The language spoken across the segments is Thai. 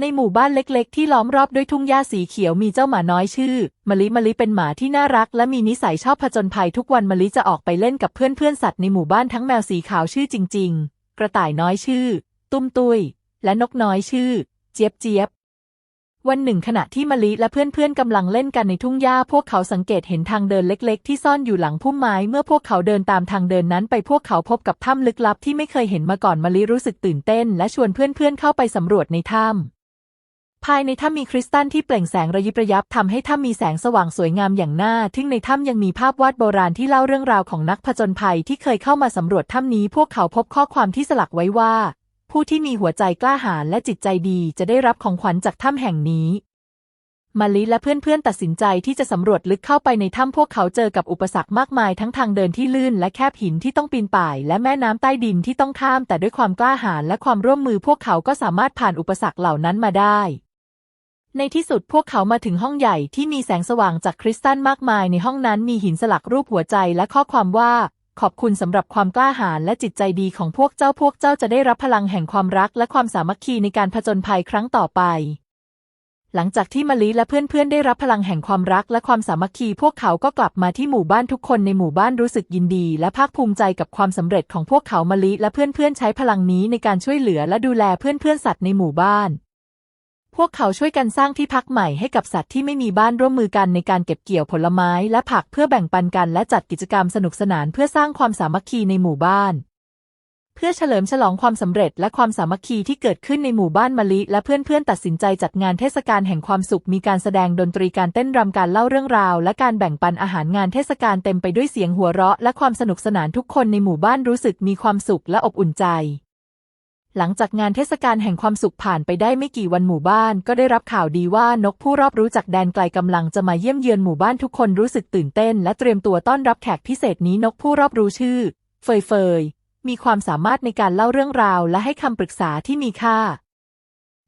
ในหมู่บ้านเล็กๆ ที่ล้อมรอบด้วยทุ่งหญ้าสีเขียวมีเจ้าหมาน้อยชื่อมะลิมะลิเป็นหมาที่น่ารัก และมีนิสัยชอบผจญภัยทุกวันมะลิจะออกไปเล่นกับเพื่อนๆสัตว์ในหมู่บ้านทั้งแมวสีขาวชื่อจริง ๆ กระต่ายน้อยชื่อ ตุ้มตุยและนกน้อยชื่อ เจี๊ยบเจี๊ยบวันหนึ่งขณะที่มะลิและเพื่อนๆกำลังเล่นกันในทุ่งหญ้าพวกเขาสังเกตเห็นทางเดินเล็กๆ ที่ซ่อนอยู่หลังพุ่มไม้เมื่อพวกเขาเดินตามทางเดินนั้นไปพวกเขาพบกับถ้ำลึกลับที่ไม่เคยเห็นมาก่อนมะลิรู้สึกตื่นเต้น และชวนเพื่อนๆเข้าไปสำรวจในถ้ำ ภายในถ้ำมีคริสตัลที่เปล่งแสงระยิบระยับทำให้ถ้ำมีแสงสว่างสวยงามอย่างน่าทึ่งในถ้ำยังมีภาพวาดโบราณที่เล่าเรื่องราวของนักผจญภัยที่เคยเข้ามาสำรวจถ้ำนี้ พวกเขาพบข้อความที่สลักไว้ว่า ผู้ที่มีหัวใจกล้าหาญและจิตใจดีจะได้รับของขวัญจากถ้ำแห่งนี้มาลิและเพื่อนๆตัดสินใจที่จะสำรวจลึกเข้าไปในถ้ำพวกเขาเจอกับอุปสรรคมากมายทั้งทางเดินที่ลื่นและแคบหินที่ต้องปีนป่าย และแม่น้ำใต้ดินที่ต้องข้าม แต่ด้วยความกล้าหาญและความร่วมมือพวกเขาก็สามารถผ่านอุปสรรคเหล่านั้นมาได้ ในที่สุดพวกเขามาถึงห้องใหญ่ที่มีแสงสว่างจากคริสตัลมากมายในห้องนั้นมีหินสลักรูปหัวใจและข้อความว่า ขอบคุณสำหรับความกล้าหาญและจิตใจดีของพวกเจ้าพวกเจ้าจะได้รับพลังแห่งความรักและความสามัคคีในการผจญภัยครั้งต่อไป หลังจากที่มะลิและเพื่อนๆ ได้รับพลังแห่งความรักและความสามัคคีพวกเขาก็กลับมาที่หมู่บ้านทุกคนในหมู่บ้านรู้สึกยินดีและภาคภูมิใจกับความสำเร็จของพวกเขามะลิและเพื่อนๆ ใช้พลังนี้ในการช่วยเหลือและดูแลเพื่อนๆ สัตว์ในหมู่บ้าน พวกเขาช่วยกันสร้างที่พักใหม่ให้กับสัตว์ที่ไม่มีบ้านร่วมมือกันในการเก็บเกี่ยวผลไม้และผักเพื่อแบ่งปันกันและจัดกิจกรรมสนุกสนานเพื่อสร้างความสามัคคีในหมู่บ้าน เพื่อเฉลิมฉลองความสำเร็จและความสามัคคีที่เกิดขึ้นในหมู่บ้านมะลิ และเพื่อนๆตัดสินใจจัดงานเทศกาลแห่งความสุขมีการแสดงดนตรีการเต้นรำการเล่าเรื่องราว และการแบ่งปันอาหารงานเทศกาลเต็มไปด้วยเสียงหัวเราะ และความสนุกสนานทุกคนในหมู่บ้านรู้สึกมีความสุขและอบอุ่นใจ หลังจากงานเทศกาลแห่งความสุขผ่านไปได้ไม่กี่วันหมู่บ้าน ก็ได้รับข่าวดีว่านกผู้รอบรู้จากแดนไกลกำลังจะมาเยี่ยมเยือนหมู่บ้านทุกคนรู้สึกตื่นเต้น และเตรียมตัวต้อนรับแขกพิเศษนี้นกผู้รอบรู้ชื่อ เฟยเฟยมีความสามารถในการเล่าเรื่องราว และให้คำปรึกษาที่มีค่า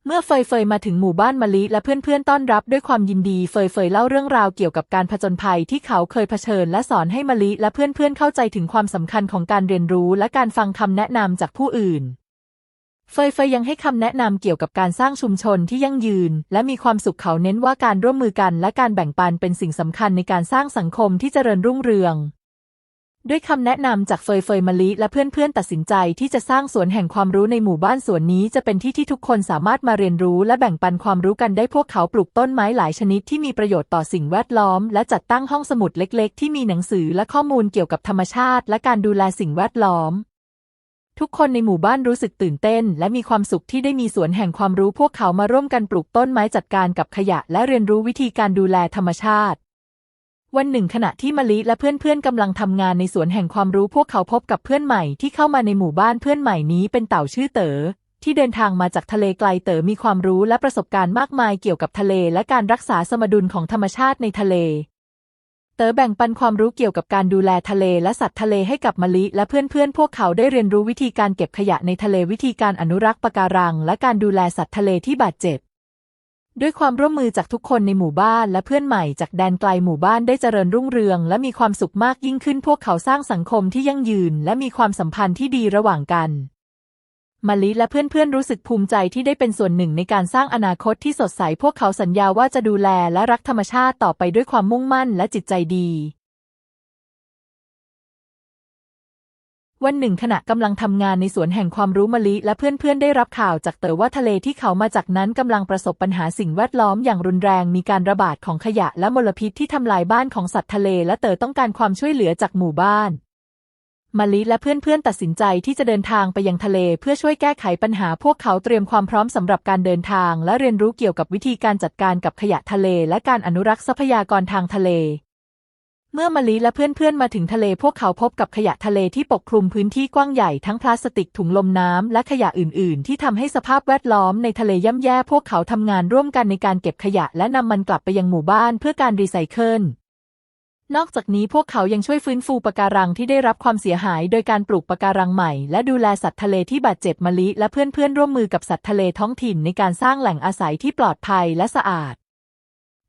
เมื่อเฟยเฟยมาถึงหมู่บ้านมะลิและเพื่อนๆต้อนรับด้วยความยินดีเฟยเฟยเล่าเรื่องราวเกี่ยวกับการผจญภัยที่เขาเคยเผชิญ และสอนให้มะลิและเพื่อนๆเข้าใจถึงความสำคัญของการเรียนรู้ และการฟังคำแนะนำจากผู้อื่น เฟยเฟยยังให้คำแนะนำเกี่ยวกับการสร้างชุมชนที่ยั่งยืน และมีความสุขเขาเน้นว่าการร่วมมือกันและการแบ่งปันเป็นสิ่งสำคัญในการสร้างสังคมที่เจริญรุ่งเรือง ด้วยคำแนะนำจากเฟยเฟยมะลิและเพื่อนๆตัดสินใจที่จะสร้างสวนแห่งความรู้ในหมู่บ้านสวนนี้จะเป็นที่ที่ทุกคนสามารถมาเรียนรู้และแบ่งปันความรู้กันได้พวกเขาปลูกต้นไม้หลายชนิดที่มีประโยชน์ต่อสิ่งแวดล้อม และจัดตั้งห้องสมุดเล็ก ๆ ที่มีหนังสือและข้อมูลเกี่ยวกับธรรมชาติ และการดูแลสิ่งแวดล้อม ทุกคนในหมู่บ้านรู้สึกตื่นเต้น และมีความสุขที่ได้มีสวนแห่งความรู้พวกเขามาร่วมกันปลูกต้นไม้จัดการกับขยะ และเรียนรู้วิธีการดูแลธรรมชาติ วันหนึ่งขณะที่มะลิและเพื่อนๆกำลังทำงานในสวนแห่งความรู้พวกเขาพบกับเพื่อนใหม่ที่เข้ามาในหมู่บ้านเพื่อนใหม่นี้เป็นเต่าชื่อเต๋อที่เดินทางมาจากทะเลไกลเต๋อมีความรู้และประสบการณ์มากมายเกี่ยวกับทะเลและการรักษาสมดุลของธรรมชาติในทะเล เต๋อแบ่งปันความรู้เกี่ยวกับการดูแลทะเลและสัตว์ทะเลให้กับมะลิและเพื่อนๆ พวกเขาได้เรียนรู้วิธีการเก็บขยะในทะเลวิธีการอนุรักษ์ปะการัง และการดูแลสัตว์ทะเลที่บาดเจ็บ ด้วยความร่วมมือจากทุกคนในหมู่บ้านและเพื่อนใหม่จากแดนไกลหมู่บ้านได้เจริญรุ่งเรือง และมีความสุขมากยิ่งขึ้นพวกเขาสร้างสังคมที่ยั่งยืน และมีความสัมพันธ์ที่ดีระหว่างกัน มะลิและเพื่อนๆรู้สึกภูมิใจที่ได้เป็นส่วนหนึ่งในการสร้างอนาคตที่สดใส พวกเขาสัญญาว่าจะดูแลและรักธรรมชาติต่อไปด้วยความมุ่งมั่นและจิตใจดี วันหนึ่งขณะกำลังทำงานในสวนแห่งความรู้มะลิและเพื่อนๆได้รับข่าวจากเต๋อว่าทะเลที่เขามาจากนั้นกำลังประสบปัญหาสิ่งแวดล้อมอย่างรุนแรงมีการระบาดของขยะและมลพิษที่ทำลายบ้านของสัตว์ทะเลและเต๋อต้องการความช่วยเหลือจากหมู่บ้าน มะลิและเพื่อนๆตัดสินใจที่จะเดินทางไปยังทะเลเพื่อช่วยแก้ไขปัญหาพวกเขาเตรียมความพร้อมสำหรับการเดินทาง และเรียนรู้เกี่ยวกับวิธีการจัดการกับขยะทะเล และการอนุรักษ์ทรัพยากรทางทะเล เมื่อมะลิและเพื่อนๆมาถึงทะเลพวกเขาพบกับขยะทะเลที่ปกคลุมพื้นที่กว้างใหญ่ทั้งพลาสติกถุงลมน้ำและขยะอื่น ๆ ที่ทำให้สภาพแวดล้อมในทะเลย่ำแย่ พวกเขาทำงานร่วมกันในการเก็บขยะ และนำมันกลับไปยังหมู่บ้านเพื่อการรีไซเคิล นอกจากนี้พวกเขายังช่วยฟื้นฟูปะการังที่ได้รับความเสียหาย โดยการปลูกปะการังใหม่ และดูแลสัตว์ทะเลที่บาดเจ็บมะลิและเพื่อนๆร่วมมือกับสัตว์ทะเลท้องถิ่นในการสร้างแหล่งอาศัยที่ปลอดภัยและสะอาด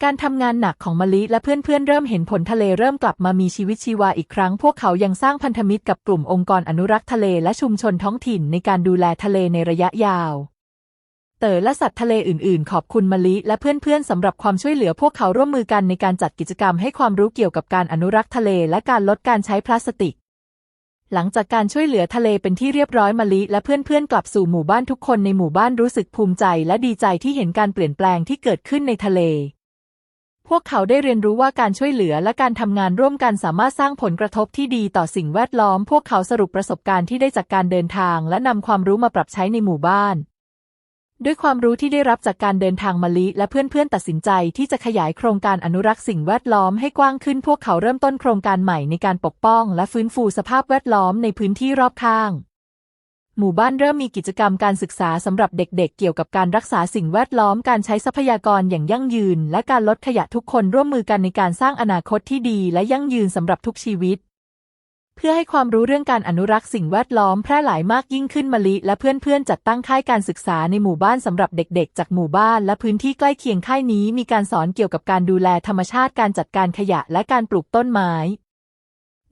การทำงานหนักของมะลิและเพื่อนๆเริ่มเห็นผลทะเลเริ่มกลับมามีชีวิตชีวาอีกครั้ง พวกเขายังสร้างพันธมิตรกับกลุ่มองค์กรอนุรักษ์ทะเลและชุมชนท้องถิ่นในการดูแลทะเลในระยะยาว เต๋อและสัตว์ทะเลอื่นๆ ขอบคุณมะลิและเพื่อนๆสำหรับความช่วยเหลือพวกเขาร่วมมือกันในการจัดกิจกรรมให้ความรู้เกี่ยวกับการอนุรักษ์ทะเลและการลดการใช้พลาสติก หลังจากการช่วยเหลือทะเลเป็นที่เรียบร้อยมะลิและเพื่อนๆ กลับสู่หมู่บ้านทุกคนในหมู่บ้านรู้สึกภูมิใจและดีใจที่เห็นการเปลี่ยนแปลงที่เกิดขึ้นในทะเล พวกเขาได้เรียนรู้ว่าการช่วยเหลือและการทำงานร่วมกันสามารถสร้างผลกระทบที่ดีต่อสิ่งแวดล้อม พวกเขาสรุปประสบการณ์ที่ได้จากการเดินทาง และนำความรู้มาปรับใช้ในหมู่บ้าน ด้วยความรู้ที่ได้รับจากการเดินทางมะลิและเพื่อนๆตัดสินใจที่จะขยายโครงการอนุรักษ์สิ่งแวดล้อมให้กว้างขึ้นพวกเขาเริ่มต้นโครงการใหม่ในการปกป้องและฟื้นฟูสภาพแวดล้อมในพื้นที่รอบข้าง หมู่บ้านเริ่มมีกิจกรรมการศึกษาสำหรับเด็กๆเกี่ยวกับการรักษาสิ่งแวดล้อมการใช้ทรัพยากรอย่างยั่งยืน และการลดขยะทุกคนร่วมมือกันในการสร้างอนาคตที่ดี และยั่งยืนสำหรับทุกชีวิต พื่อให้ความรู้เรื่องการอนุรักษ์สิ่งแวดล้อมแพร่หลายมากยิ่งขึ้นมะลิ และเพื่อนๆ จัดตั้งค่ายการศึกษาในหมู่บ้านสำหรับเด็กๆ จากหมู่บ้านและพื้นที่ใกล้เคียงค่ายนี้ มีการสอนเกี่ยวกับการดูแลธรรมชาติการจัดการขยะและการปลูกต้นไม้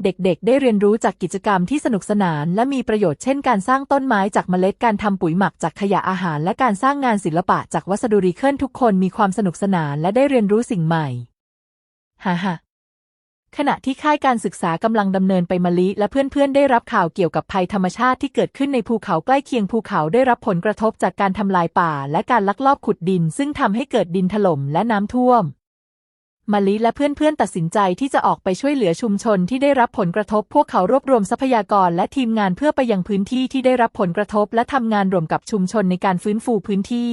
เด็กๆ ได้เรียนรู้จากกิจกรรมที่สนุกสนานและมีประโยชน์เช่นการสร้างต้นไม้จากเมล็ดการทำปุ๋ยหมักจากขยะอาหาร และการสร้างงานศิลปะจากวัสดุรีเคิลทุกคนมีความสนุกสนานและได้เรียนรู้สิ่งใหม่ฮ่าฮ่า ขณะที่ค่ายการศึกษากำลังดำเนินไปมะลิและเพื่อนๆ ได้รับข่าวเกี่ยวกับภัยธรรมชาติที่เกิดขึ้นในภูเขาใกล้เคียงภูเขาได้รับผลกระทบจากการทำลายป่า และการลักลอบขุดดิน ซึ่งทำให้เกิดดินถล่มและน้ำท่วมมะลิและเพื่อนๆ ตัดสินใจที่จะออกไปช่วยเหลือชุมชนที่ได้รับผลกระทบ พวกเขารวบรวมทรัพยากรและทีมงานเพื่อไปยังพื้นที่ที่ได้รับผลกระทบ และทำงานร่วมกับชุมชนในการฟื้นฟูพื้นที่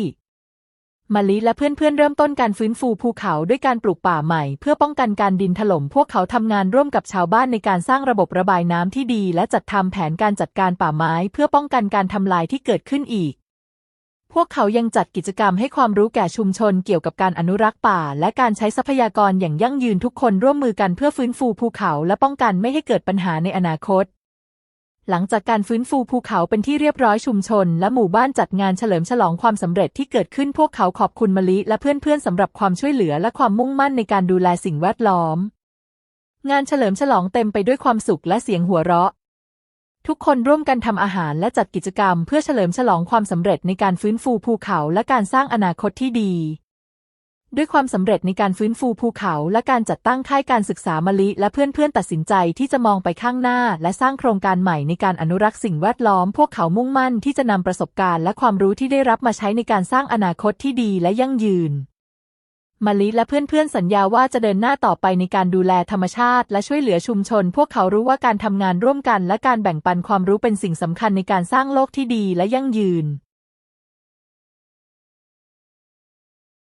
มะลิและเพื่อนๆเริ่มต้นการฟื้นฟูภูเขาด้วยการปลูกป่าใหม่ เพื่อป้องกันการดินถล่มพวกเขาทำงานร่วมกับชาวบ้านในการสร้างระบบระบายน้ำที่ดี และจัดทำแผนการจัดการป่าไม้ เพื่อป้องกันการทำลายที่เกิดขึ้นอีก พวกเขายังจัดกิจกรรมให้ความรู้แก่ชุมชนเกี่ยวกับการอนุรักษ์ป่า และการใช้ทรัพยากรอย่างยั่งยืนทุกคนร่วมมือกันเพื่อฟื้นฟูภูเขา และป้องกันไม่ให้เกิดปัญหาในอนาคต หลังจากการฟื้นฟูภูเขาเป็นที่เรียบร้อยชุมชน และหมู่บ้านจัดงานเฉลิมฉลองความสำเร็จที่เกิดขึ้นพวกเขาขอบคุณมะลิและเพื่อนๆสำหรับความช่วยเหลือและความมุ่งมั่นในการดูแลสิ่งแวดล้อม งานเฉลิมฉลองเต็มไปด้วยความสุขและเสียงหัวเราะ ทุกคนร่วมกันทำอาหารและจัดกิจกรรม เพื่อเฉลิมฉลองความสำเร็จในการฟื้นฟูภูเขาและการสร้างอนาคตที่ดี ด้วยความสำเร็จในการฟื้นฟูภูเขาและการจัดตั้งค่ายการศึกษามะลิและเพื่อนๆตัดสินใจที่จะมองไปข้างหน้า และสร้างโครงการใหม่ในการอนุรักษ์สิ่งแวดล้อม พวกเขามุ่งมั่นที่จะนำประสบการณ์และความรู้ที่ได้รับมาใช้ในการสร้างอนาคตที่ดีและยั่งยืนมะลิและเพื่อนๆ สัญญาว่าจะเดินหน้าต่อไปในการดูแลธรรมชาติและช่วยเหลือชุมชน พวกเขารู้ว่าการทำงานร่วมกัน และการแบ่งปันความรู้เป็นสิ่งสำคัญในการสร้างโลกที่ดีและยั่งยืน